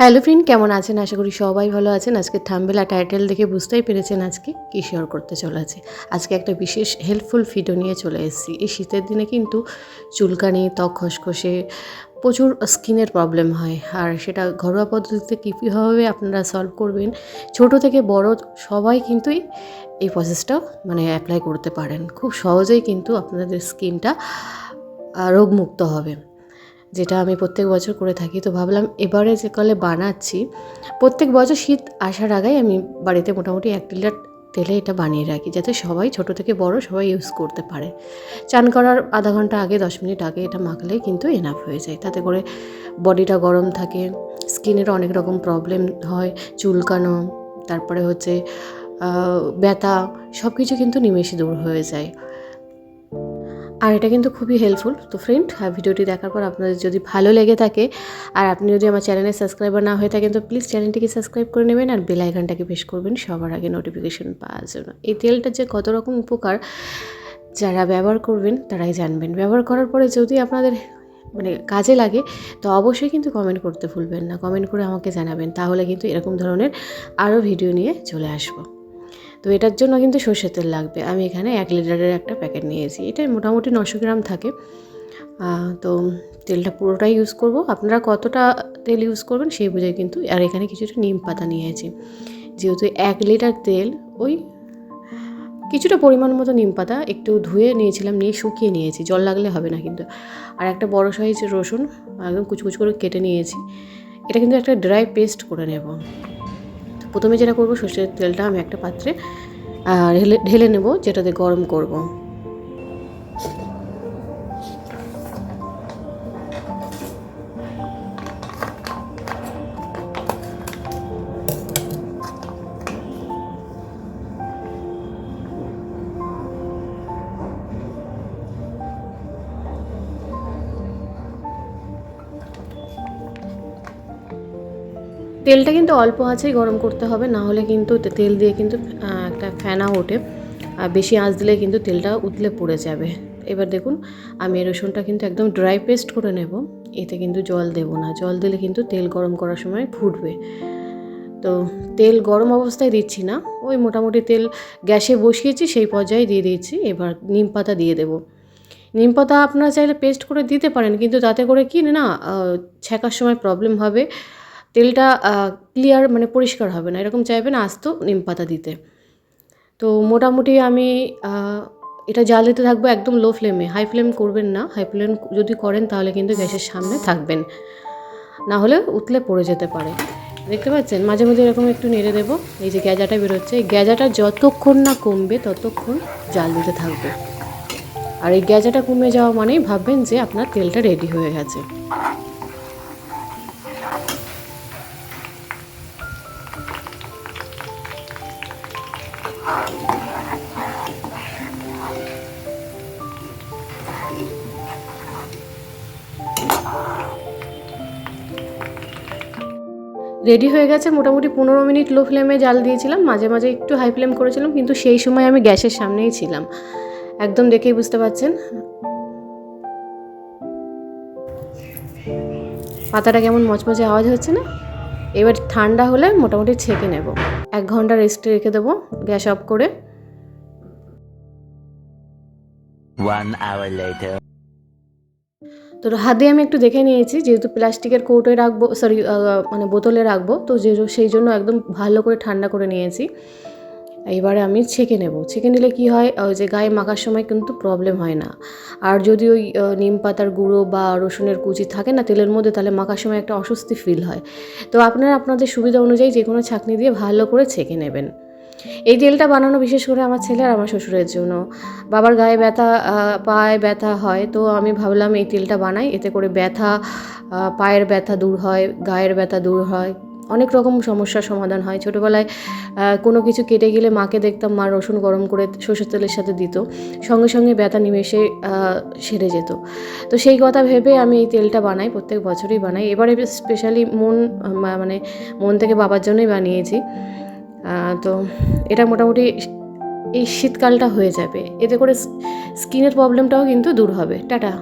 Hello friend, কেমন আছেন? আশা করি সবাই ভালো আছেন। আজকে থাম্বেলা টাইটেল দেখে বুঝতেই পেরেছেন আজকে কী শেয়ার করতে চলেছে। আজকে একটা বিশেষ হেল্পফুল ভিডিও নিয়ে চলে এসেছি। এই শীতের দিনে কিন্তু চুলকানি, ত্বক খসখসে প্রচুর স্কিনের প্রবলেম হয়। আর সেটা ঘরোয়া পদ্ধতিতে কীভাবে আপনারা সলভ করবেন, ছোট থেকে বড় সবাই কিন্তু এই- প্রসেসটা মানে অ্যাপ্লাই করতে পারেন। খুব সহজেই কিন্তু আপনাদের স্কিনটা রোগমুক্ত হবে। যেটা আমি প্রত্যেক বছর করে থাকি। তো ভাবলাম এবারে যে কলে বানাচ্ছি, প্রত্যেক বছর শীত আসার আগেই আমি বাড়িতে মোটামুটি এক লিটার তেলে এটা বানিয়ে রাখি, যাতে সবাই ছোট থেকে বড় সবাই ইউজ করতে পারে। চান করার আধা ঘণ্টা আগে, দশ মিনিট আগে এটা মাখলেই কিন্তু এনাফ হয়ে যায়। তাতে করে বডিটা গরম থাকে, স্কিনের অনেক রকম প্রবলেম হয়, চুলকানো, তারপরে হচ্ছে ব্যথা সব কিছু কিন্তু নিমেষে দূর হয়ে যায়। আর এটা কিন্তু খুবই হেল্পফুল তো ফ্রেন্ড ভিডিওটি দেখার পর আপনাদের যদি ভালো লেগে থাকে, আর আপনি যদি আমার চ্যানেলে সাবস্ক্রাইবার না হয়ে থাকেন, তো প্লিজ চ্যানেলটিকে সাবস্ক্রাইব করে নেবেন আর বেল আইকনটাকে প্রেস করবেন সবার আগে নোটিফিকেশন পাওয়ার জন্য। এই তেলটা যে কত রকম উপকার যারা ব্যবহার করবেন, তারাই জানবেন। ব্যবহার করার পরে যদি আপনাদের মানে কাজে লাগে, তো অবশ্যই কিন্তু কমেন্ট করতে ভুলবেন না। কমেন্ট করে আমাকে জানাবেন, তাহলে কিন্তু এরকম ধরনের আরও ভিডিও নিয়ে চলে আসব। তো এটার জন্য কিন্তু সর্ষের তেল লাগবে। আমি এখানে এক লিটারের একটা প্যাকেট নিয়েছি। এটা মোটামুটি নশো গ্রাম থাকে। তো তেলটা পুরোটাই ইউজ করব। আপনারা কতটা তেল ইউজ করবেন সেই বুঝে কিন্তু আর এখানে কিছুটা নিম পাতা নিয়েছি। যেহেতু এক লিটার তেল, ওই কিছুটা পরিমাণ মতো নিম পাতা একটু ধুয়ে নিয়েছিলাম, নিয়ে শুকিয়ে নিয়েছি। জল লাগলে হবে না কিন্তু। আর একটা বড় সাইজ রসুন, একদম কুচকুচ করে কেটে নিয়েছি। এটা কিন্তু একটা ড্রাই পেস্ট করে নেব। প্রথমে যেটা করব সর্ষের তেলটা আমি একটা পাত্রে ঢেলে ঢেলে নেব যেটাতে গরম করব। তেলটা কিন্তু অল্প আঁচেই গরম করতে হবে, না হলে কিন্তু তেল দিয়ে কিন্তু একটা ফেনা ওঠে। আর বেশি আঁচ দিলে কিন্তু তেলটা উতলে পড়ে যাবে। এবার দেখুন, আমি রসুনটা কিন্তু একদম ড্রাই পেস্ট করে নেব। এতে কিন্তু জল দেব না। জল দিলে কিন্তু তেল গরম করার সময় ফুটবে। তো তেল গরম অবস্থায় দিচ্ছি না। ওই মোটামুটি তেল গ্যাসে বসিয়েছি, সেই পর্যায়ে দিয়ে দিয়েছি। এবার নিম পাতা দিয়ে দেবো। নিম পাতা আপনারা চাইলে পেস্ট করে দিতে পারেন, কিন্তু তাতে করে কি না ছ্যাঁকার সময় প্রবলেম হবে। তেলটা ক্লিয়ার মানে পরিষ্কার হবে না। এরকম চাইবেন আস্ত নিম পাতা দিতে। তো মোটামুটি আমি এটা জাল দিতে থাকব একদম লো ফ্লেমে হাই ফ্লেম করবেন না। হাই ফ্লেম যদি করেন তাহলে কিন্তু গ্যাসের সামনে থাকবেন। না হলে উতলে পড়ে যেতে পারে। দেখতে পাচ্ছেন? মাঝে মাঝে এরকম একটু নেড়ে দেবো। এই যে গ্যাজাটা বেরোচ্ছে, এই গ্যাজাটা যতক্ষণ না কমবে ততক্ষণ জাল দিতে থাকবে। আর এই গ্যাজাটা কমে যাওয়া মানেই ভাববেন যে আপনার তেলটা রেডি হয়ে গেছে। রেডি হয়ে গেছে, মোটামুটি পনেরো মিনিট লো ফ্লেমে জাল দিয়েছিলাম। মাঝে মাঝে একটু হাই ফ্লেম করেছিলাম, কিন্তু সেই সময় আমি গ্যাসের সামনেই ছিলাম। একদম দেখেই বুঝতে পারছেন। পাতাটা কেমন মচমচে আওয়াজ হচ্ছে না? এবার ঠান্ডা হলে মোটামুটি ছেঁকে নেব। এক ঘণ্টা রেস্টে রেখে দেবো গ্যাস অফ করে One hour later. তো হাত দিয়ে আমি একটু দেখে নিয়েছি যেহেতু প্লাস্টিকের কৌটোয় রাখব সরি মানে বোতলে রাখব তো যে সেই জন্য একদম ভালো করে ঠান্ডা করে নিয়েছি এবারে আমি ছেঁকে নেব। ছেঁকে নিলে কি হয়? ওই যে গায়ে মাখার সময় কিন্তু প্রবলেম হয় না। আর যদি ওই নিম পাতার গুঁড়ো বা রসুনের কুচি থাকে না তেলের মধ্যে, তাহলে মাখার সময় একটা অস্বস্তি ফিল হয়। তো আপনারা আপনাদের সুবিধা অনুযায়ী যে কোনো ছাঁকনি দিয়ে ভালো করে ছেঁকে নেবেন। এই তেলটা বানানো বিশেষ করে আমার ছেলে আর আমার শ্বশুরের জন্য। বাবার গায়ে ব্যথা পায়ে ব্যথা হয়, তো আমি ভাবলাম এই তেলটা বানাই। এতে করে ব্যথা পায়ের ব্যথা দূর হয়, গায়ের ব্যথা দূর হয়। অনেক রকম সমস্যার সমাধান হয়। ছোটোবেলায় কোনো কিছু কেটে গেলে মাকে দেখতাম মা রসুন গরম করে সর্ষের তেলের সাথে দিত। সঙ্গে সঙ্গে ব্যথা নিমেষে সেরে যেত। তো সেই কথা ভেবে আমি এই তেলটা বানাই, প্রত্যেক বছরই বানাই। এবারে স্পেশালি মন মানে মন থেকে বাবার জন্যই বানিয়েছি। তো এটা মোটামুটি এই শীতকালটা হয়ে যাবে। এতে করে স্কিনের প্রবলেমটাও কিন্তু দূর হবে। টাটা।